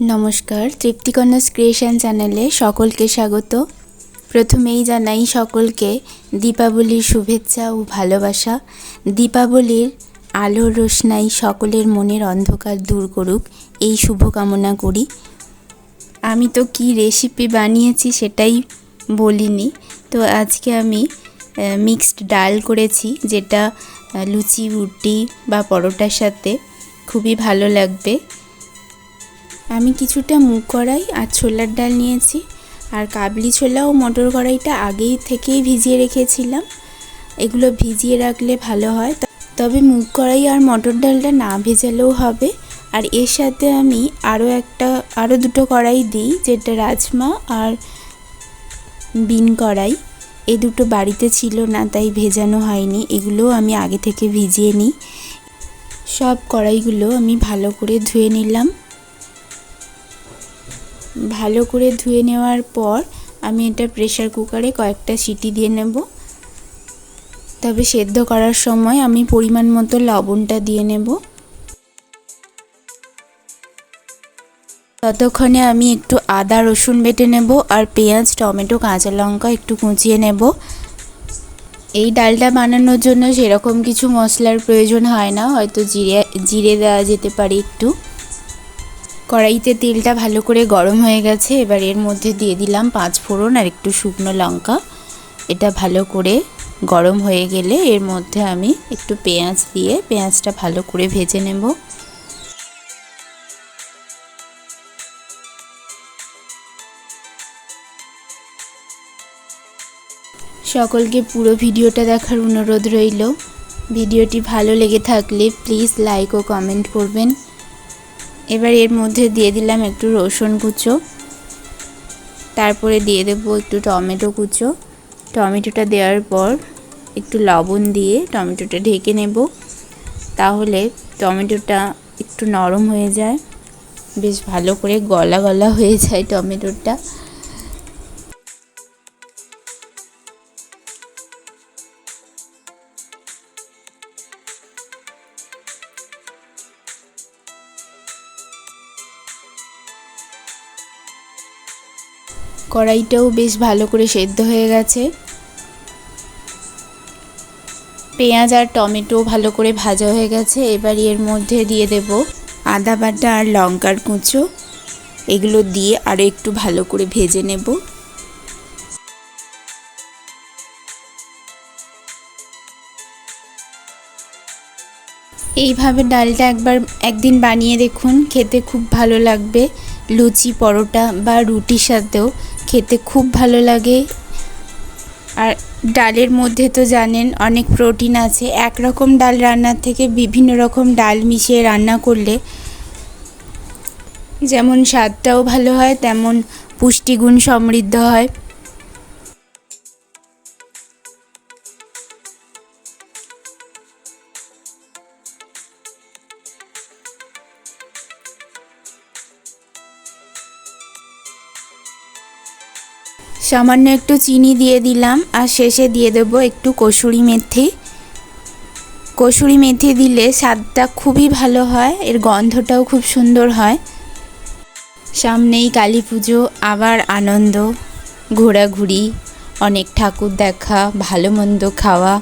নমস্কার তৃপ্তিকন্যা ক্রিয়েশন চ্যানেলে সকলকে স্বাগত। প্রথমেই জানাই সকলকে দীপাবলির শুভেচ্ছা ও ভালোবাসা। দীপাবলির আলোর রোশনাই সকলের মনের অন্ধকার দূর করুক, এই শুভকামনা করি। আমি তো কি রেসিপি বানিয়েছি সেটাই বলিনি। তো আজকে আমি মিক্সড ডাল করেছি, যেটা লুচি, রুটি বা পরোটার সাথে খুবই ভালো লাগবে। আমি কিছুটা মুগ কড়াই আর ছোলার ডাল নিয়েছি। আর কাবলি ছোলা ও মটর কড়াইটা আগেই থেকেই ভিজিয়ে রেখেছিলাম। এগুলো ভিজিয়ে রাখলে ভালো হয়। তবে মুগ কড়াই আর মটর ডালটা না ভেজালেও হবে। আর এর সাথে আমি আরও একটা আরও দুটো কড়াই দিই, যেটা রাজমা আর বিন কড়াই। এই দুটো বাড়িতে ছিল না, তাই ভেজানো হয়নি। এগুলোও আমি আগে থেকে ভিজিয়ে নিই। সব কড়াইগুলো আমি ভালো করে ধুয়ে নিলাম। ভালো করে ধুয়ে নেওয়ার পর আমি এটা প্রেসার কুকারে কয়েকটা সিটি দিয়ে নেব। তবে সেদ্ধ করার সময় আমি পরিমাণ মতো লবণটা দিয়ে নেব। ততক্ষণে আমি একটু আদা, রসুন বেটে নেব আর পেঁয়াজ, টমেটো, কাঁচা লঙ্কা একটু কুচিয়ে নেব। এই ডালটা বানানোর জন্য সেরকম কিছু মশলার প্রয়োজন হয় না, হয়তো জিরে জিরে দেওয়া যেতে পারে একটু। কড়াইতে তেলটা ভালো করে গরম হয়ে গেছে, এবার এর মধ্যে দিয়ে দিলাম পাঁচ ফোড়ন আর একটু শুকনো লঙ্কা। এটা ভালো করে গরম হয়ে গেলে এর মধ্যে আমি একটু পেঁয়াজ দিয়ে, পেঁয়াজটা ভালো করে ভেজে নেব। সকলকে পুরো ভিডিওটা দেখার অনুরোধ রইল। ভিডিওটি ভালো লেগে থাকলে প্লিজ লাইক ও কমেন্ট করবেন। এবার এর মধ্যে দিয়ে দিলাম একটু রসুন কুচো। তারপরে দিয়ে দেবো একটু টমেটো কুচো। টমেটোটা দেওয়ার পর একটু লবণ দিয়ে টমেটোটা ঢেকে নেব। তাহলে টমেটোটা একটু নরম হয়ে যায়। বেশ ভালো করে গলা গলা হয়ে যায় টমেটোটা। কড়াইটাও বেশ ভালো করে সেদ্ধ হয়ে গেছে। পেঁয়াজ আর টমেটো ভালো করে ভাজা হয়ে গেছে। এবার এর মধ্যে দিয়ে দেব আদা বাটা আর লঙ্কার কুঁচো। এগুলো দিয়ে আরও একটু ভালো করে ভেজে নেব। এইভাবে ডালটা একবার একদিন বানিয়ে দেখুন, খেতে খুব ভালো লাগবে। লুচি, পরোটা বা রুটির সাথেও খেতে খুব ভালো লাগে। আর ডালের মধ্যে তো জানেন অনেক প্রোটিন আছে। একরকম ডাল রান্নার থেকে বিভিন্ন রকম ডাল মিশিয়ে রান্না করলে যেমন স্বাদটাও ভালো হয়, তেমন পুষ্টিগুণ সমৃদ্ধ হয়। সামান্য একটু চিনি দিয়ে দিলাম, আর শেষে দিয়ে দেব একটু কসুরি মেথি। কসুরি মেথি দিলে স্বাদটা খুবই ভালো হয়, এর গন্ধটাও খুব সুন্দর হয়। সামনেই কালী পুজো, আবার আনন্দ, ঘোরাঘুরি, অনেক ঠাকুর দেখা, ভালো মন্দ খাওয়া।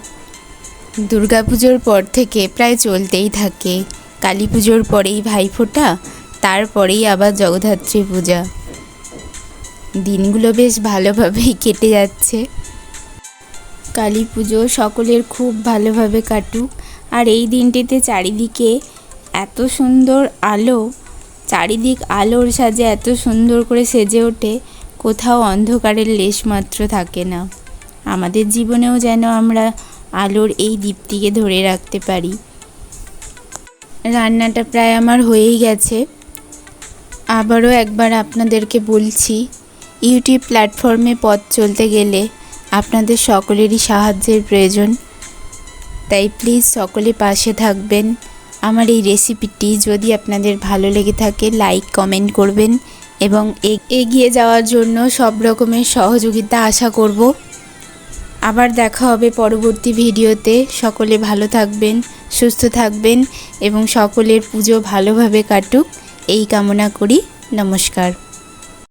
দুর্গাপুজোর পর থেকে প্রায় চলতেই থাকে। কালী পুজোর পরেই ভাইফোঁটা, তারপরেই আবার জগদ্ধাত্রী পূজা। দিনগুলো বেশ ভালোভাবেই কেটে যাচ্ছে। কালী পুজো সকলের খুব ভালোভাবে কাটুক। আর এই দিনটিতে চারিদিকে এত সুন্দর আলো, চারিদিক আলোর সাজে এত সুন্দর করে সেজে ওঠে, কোথাও অন্ধকারের লেশমাত্র থাকে না। আমাদের জীবনেও যেন আমরা আলোর এই দীপ্তিকে ধরে রাখতে পারি। রান্নাটা প্রায় আমার হয়েই গেছে। আবারও একবার আপনাদেরকে বলছি ইউটিউব প্ল্যাটফর্মে পথ চলতে গেলে আপনাদের সকলেরই সাহায্যের প্রয়োজন। তাই প্লিজ সকলে পাশে থাকবেন। আমার এই রেসিপিটি যদি আপনাদের ভালো লেগে থাকে লাইক কমেন্ট করবেন এবং এগিয়ে যাওয়ার জন্য সব রকমের সহযোগিতা আশা করব। আবার দেখা হবে পরবর্তী ভিডিওতে। সকলে ভালো থাকবেন, সুস্থ থাকবেন এবং সকলের পুজো ভালোভাবে কাটুক। এই কামনা করি। নমস্কার।